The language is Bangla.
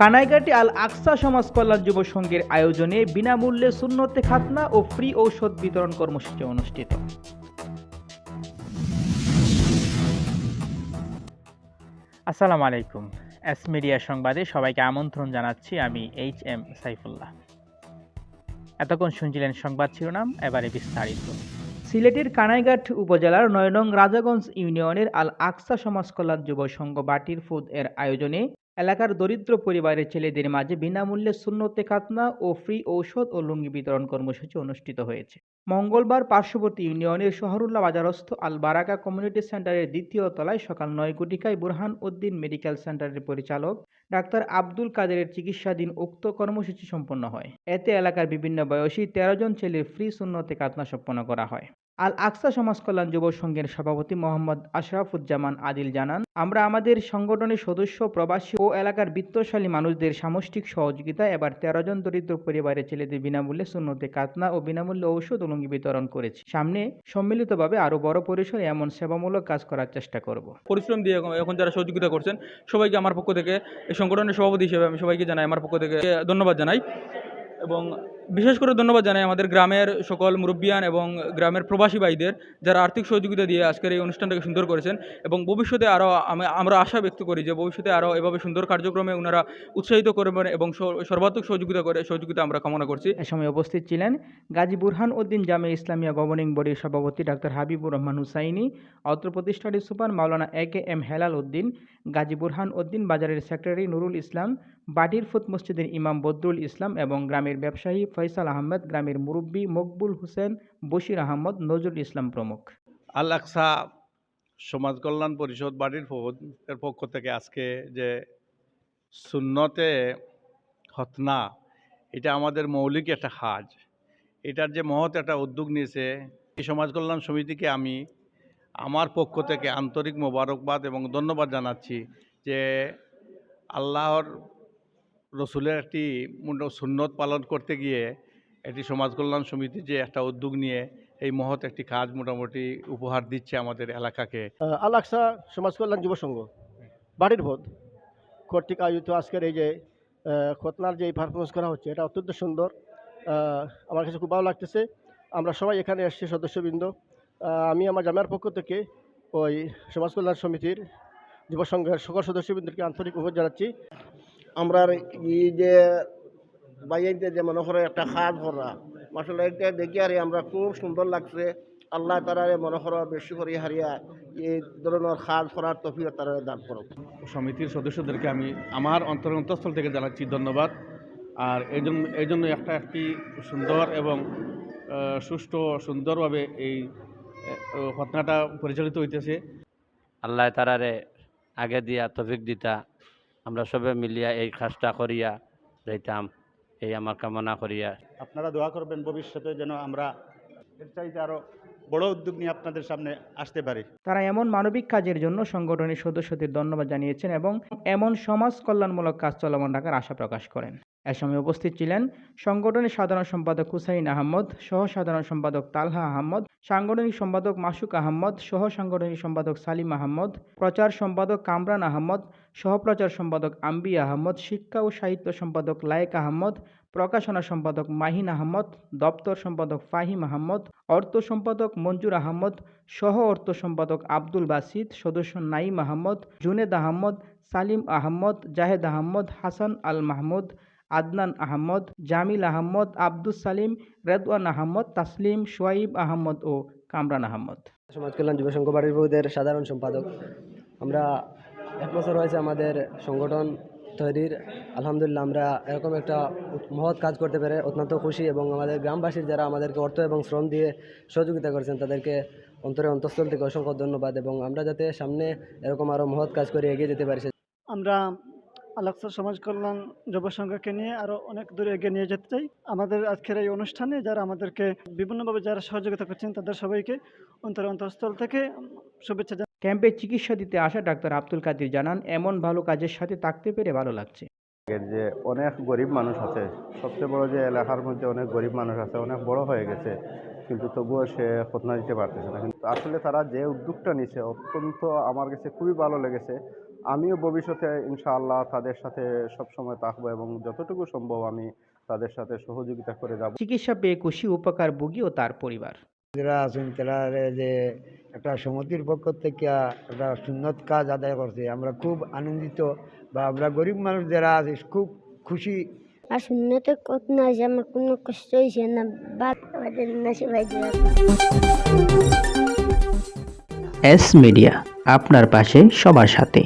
কানাইঘাটি আল আকসা সমাজ কল্যাণ যুব সংঘের আয়োজনে বিনামূল্যে শূন্যতে খাতনা ও ফ্রি ঔষধ বিতরণ কর্মসূচি অনুষ্ঠিত। আসসালামু আলাইকুম। এস মিডিয়া সংবাদে সবাইকে আমন্ত্রণ জানাচ্ছি আমি এইচ এম সাইফুল্লাহ। এতক্ষণ শুনছিলেন সংবাদ শিরোনাম এবারে বিস্তারিত। সিলেটের কানাইঘাট উপজেলার নয়নং রাজাগঞ্জ ইউনিয়নের আল আকসা সমাজ কল্যাণ যুব সংঘ বাটির ফুড এর আয়োজনে এলাকার দরিদ্র পরিবারের ছেলেদের মাঝে বিনামূল্যে শূন্যতে খাতনা ও ফ্রি ঔষধ ও লুঙ্গি বিতরণ কর্মসূচি অনুষ্ঠিত হয়েছে। মঙ্গলবার পার্শ্ববর্তী ইউনিয়নের শহরুল্লাহ বাজারস্থ আল বারাকা কমিউনিটি সেন্টারের দ্বিতীয় তলায় সকাল নয় কোটিকায় বুরহান উদ্দিন মেডিকেল সেন্টারের পরিচালক ডাক্তার আব্দুল কাদেরের চিকিৎসাধীন উক্ত কর্মসূচি সম্পন্ন হয়। এতে এলাকার বিভিন্ন বয়সী তেরো জন ছেলের ফ্রি শূন্যতে কাতনা সম্পন্ন করা হয়। আল আকসা সমাজ কল্যাণ যুব সংঘের সভাপতি মোহাম্মদ আশরাফুজ্জামান আদিল জানান, আমরা আমাদের সংগঠনের সদস্য, প্রবাসী ও এলাকার বিত্তশালী মানুষদের সামষ্টিক সহযোগিতা এবার তেরো জন দরিদ্র পরিবারের ছেলেদের বিনামূল্যে শূন্যতে কাতনা ও বিনামূল্যে ঔষধ লুঙ্গি বিতরণ করেছি। সামনে সম্মিলিতভাবে আরও বড় পরিসরে এমন সেবামূলক কাজ করার চেষ্টা করব। পরিশ্রম দিয়ে এখন যারা সহযোগিতা করছেন, সবাইকে আমার পক্ষ থেকে, এই সংগঠনের সভাপতি হিসেবে আমি সবাইকে জানাই, আমার পক্ষ থেকে ধন্যবাদ জানাই এবং বিশেষ করে ধন্যবাদ জানাই আমাদের গ্রামের সকল মুরব্বিয়ান এবং গ্রামের প্রবাসী ভাইদের যারা আর্থিক সহযোগিতা দিয়ে আজকের এই অনুষ্ঠানটাকে সুন্দর করেছেন এবং ভবিষ্যতে আরও আমরা আশা ব্যক্ত করি যে ভবিষ্যতে আরও এভাবে সুন্দর কার্যক্রমে ওনারা উৎসাহিত করবেন এবং সর্বাত্মক সহযোগিতা করে, সহযোগিতা আমরা কামনা করছি। এ সময় উপস্থিত ছিলেন গাজী বুরহান উদ্দিন জামে ইসলামিয়া গভর্নিং বডির সভাপতি ডাক্তার হাবিবুর রহমান হুসাইনি, অত্র প্রতিষ্ঠানের super Maulana A K M Helal Uddin, Gazi Burhan Uddin বাজারের সেক্রেটারি নুরুল ইসলাম বাটির ফুত মসজিদের ইমাম বদরুল ইসলাম এবং গ্রামের ব্যবসায়ী ফয়সাল আহমেদ গ্রামের মুরব্বী মকবুল হোসেন বশির আহমদ নজরুল ইসলাম প্রমুখ। আল আকসা সমাজ কল্যাণ পরিষদ বাড়ির এর পক্ষ থেকে আজকে যে সুন্নতে খতনা, এটা আমাদের মৌলিক একটা কাজ এটার যে মহৎ একটা উদ্যোগ নিয়েছে এই সমাজ কল্যাণ সমিতিকে আমি আমার পক্ষ থেকে আন্তরিক মোবারকবাদ এবং ধন্যবাদ জানাচ্ছি যে আল্লাহর রসুলের একটি সুন্নত পালন করতে গিয়ে একটি সমাজ কল্যাণ সমিতি যে একটা উদ্যোগ নিয়ে এই মহৎ একটি কাজ মোটামুটি উপহার দিচ্ছে আমাদের এলাকাকে। আহ, আল আকসা সমাজ কল্যাণ যুব সংঘ বাড়ির ভোট। কর্তৃক আয়োজিত আজকের এই যে খতনার যে পারফরমেন্স করা হচ্ছে এটা অত্যন্ত সুন্দর। আমার কাছে খুব ভালো লাগতেছে। আমরা সবাই এখানে এসেছি সদস্যবৃন্দ। আমি আমার জামার পক্ষ থেকে ওই সমাজ কল্যাণ সমিতির যুব সংঘের সকল সদস্যবৃন্দকে আন্তরিক অনুরোধ জানাচ্ছি। আমরা এই যে বাইরে যে মনে করে একটা খাদ ভরা আসলে এটা দেখি আর আমরা খুব সুন্দর লাগছে। আল্লাহ তারারে মনে করো বেশি করে হারিয়া এই ধরনের খাদ ভরার তফিও তারা দান করো সমিতির সদস্যদেরকে আমি আমার অন্তর অন্তঃস্থল থেকে জানাচ্ছি ধন্যবাদ। আর এই জন্য এই জন্য একটা একটি সুন্দর এবং সুষ্ঠু সুন্দরভাবে এই ঘটনাটা পরিচালিত হইতেছে। আল্লাহ তারারে আগে দিয়া তফিক দিতা। আমরা সবে মিলিয়া এই কাজটা করিয়া যাইতাম এই আমার কামনা করিয়া। আপনারা দোয়া করবেন ভবিষ্যতে যেন আমরা এর চাইতে আরও বড় উদ্যোগ নিয়ে আপনাদের সামনে আসতে পারি। তারা এমন মানবিক কাজের জন্য সংগঠনের সদস্যদের ধন্যবাদ জানিয়েছেন এবং এমন সমাজ কল্যাণমূলক কাজ চলমান রাখার আশা প্রকাশ করেন। এ সময় উপস্থিত ছিলেন সংগঠনের সাধারণ সম্পাদক হুসাইন আহমদ সহ সাধারণ সম্পাদক তালহা আহমদ, সাংগঠনিক সম্পাদক মাসুক আহমদ সহ সাংগঠনিক সম্পাদক সালিম আহমদ, প্রচার সম্পাদক কামরান আহমদ, সহপ্রচার সম্পাদক আম্বি আহমদ, শিক্ষা ও সাহিত্য সম্পাদক লায়েক আহমদ, প্রকাশনা সম্পাদক মাহিন আহমদ, দপ্তর সম্পাদক ফাহিম আহমদ, অর্থ সম্পাদক মঞ্জুর আহমদ সহ অর্থ সম্পাদক আব্দুল বাসিদ, সদস্য নাইম আহমদ, জুনেদ আহমদ, সালিম আহমদ, জাহেদ আহমদ, হাসান আল মাহমুদ আদনান আহমদ জামিল আহমদ আব্দুল সালিম রেদওয়ান আহমদ তাসলিম সোয়াইব আহমদ ও কামরান আহমদ। সমাজ কল্যাণ যুব সংঘ বাড়ির সাধারণ সম্পাদক। আমরা এক বছর হয়েছে আমাদের সংগঠন তৈরির। আলহামদুলিল্লাহ আমরা এরকম একটা মহৎ কাজ করতে পেরে অত্যন্ত খুশি এবং আমাদের গ্রামবাসীর যারা আমাদেরকে অর্থ এবং শ্রম দিয়ে সহযোগিতা করেছেন তাদেরকে অন্তরে অন্তঃস্থল থেকে অসংখ্য ধন্যবাদ এবং আমরা যাতে সামনে এরকম আরও মহৎ কাজ করে এগিয়ে যেতে পারি আমরা আলাক্সা সমাজ কল্যাণ যুব সংঘকে নিয়ে আরও অনেক দূরে এগিয়ে নিয়ে যেতে চাই। আমাদের আজকের এই অনুষ্ঠানে যারা আমাদেরকে বিভিন্নভাবে যারা সহযোগিতা করছেন তাদের সবাইকে অন্তর অন্তঃস্থল থেকে শুভেচ্ছা ক্যাম্পে চিকিৎসা দিতে আসা ডাক্তার আব্দুল কাদির জানান এমন ভালো কাজের সাথে থাকতে পেরে ভালো লাগছে। এর যে অনেক গরিব মানুষ আছে সবচেয়ে বড় যে এলাকার মধ্যে অনেক গরিব মানুষ আছে অনেক বড় হয়ে গেছে কিন্তু তবুও সে খতনা দিতে পারতেছে না। কিন্তু আসলে তারা যে উদ্যোগটা নিছে অত্যন্ত আমার কাছে খুবই ভালো লেগেছে। আমিও ভবিষ্যতে ইনশাআল্লাহ তাদের সাথে সবসময় থাকব এবং যতটুকু সম্ভব আমি তাদের সাথে সহযোগিতা করে যাব। চিকিৎসা পেয়ে খুশি উপকার ভোগী ও তার পরিবার। যারা আছেন তারা যে একটা সমিতির পক্ষ থেকে একটা সুন্নত কাজ আদায় করছে। আমরা খুব আনন্দিত বা আমরা গরিব মানুষ যারা আছে খুব খুশি। আর শূন্যতে কত না যে আমার কোনো কষ্ট হয়েছে না বাদ আমাদের নাসি ভাই এস মিডিয়া আপনার পাশে সবার সাথে।